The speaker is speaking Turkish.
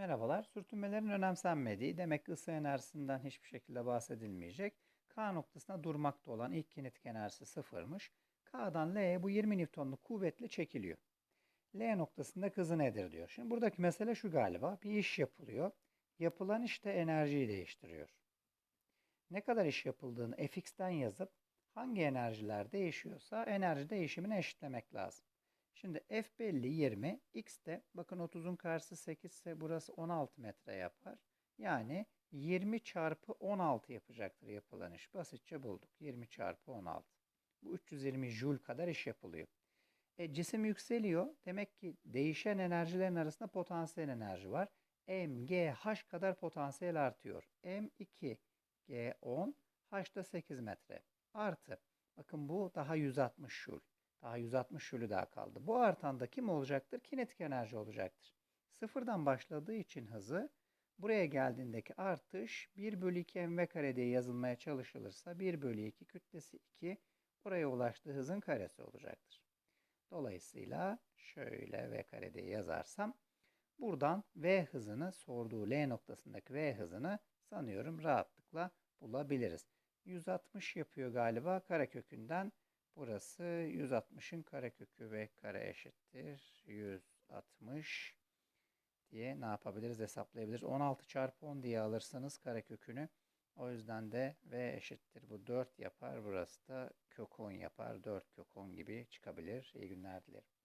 Merhabalar. Sürtünmelerin önemsenmediği, demek ki ısı enerjisinden hiçbir şekilde bahsedilmeyecek. K noktasına durmakta olan ilk kinetik enerjisi sıfırmış. K'dan L'ye bu 20 Newton'luk kuvvetle çekiliyor. L noktasında hızı nedir diyor. Şimdi buradaki mesele şu galiba. Bir iş yapılıyor. Yapılan işte enerjiyi değiştiriyor. Ne kadar iş yapıldığını fx'ten yazıp hangi enerjiler değişiyorsa enerji değişimini eşitlemek lazım. Şimdi f belli 20. X de bakın 30'un karşısı 8 ise burası 16 metre yapar. Yani 20 çarpı 16 yapacaktır yapılan iş. Basitçe bulduk. 20 çarpı 16. Bu 320 joule kadar iş yapılıyor. E, cisim yükseliyor. Demek ki değişen enerjilerin arasında potansiyel enerji var. M, G, H kadar potansiyel artıyor. M2, G 10, H da 8 metre. Artı. Bakın bu daha 160 joule. Daha 160 jülü daha kaldı. Bu artan kim olacaktır? Kinetik enerji olacaktır. Sıfırdan başladığı için hızı buraya geldiğindeki artış 1 bölü 2 mv kare diye yazılmaya çalışılırsa 1 bölü 2 kütlesi 2 buraya ulaştığı hızın karesi olacaktır. Dolayısıyla şöyle v kare diye yazarsam buradan v hızını sorduğu L noktasındaki v hızını sanıyorum rahatlıkla bulabiliriz. 160 yapıyor galiba karekökünden Burası 160'ın karekökü ve kare eşittir. 160 diye ne yapabiliriz hesaplayabiliriz. 16 çarpı 10 diye alırsanız karekökünü. O yüzden de v eşittir. Bu 4 yapar. Burası da kök 10 yapar. 4 kök 10 gibi çıkabilir. İyi günler dilerim.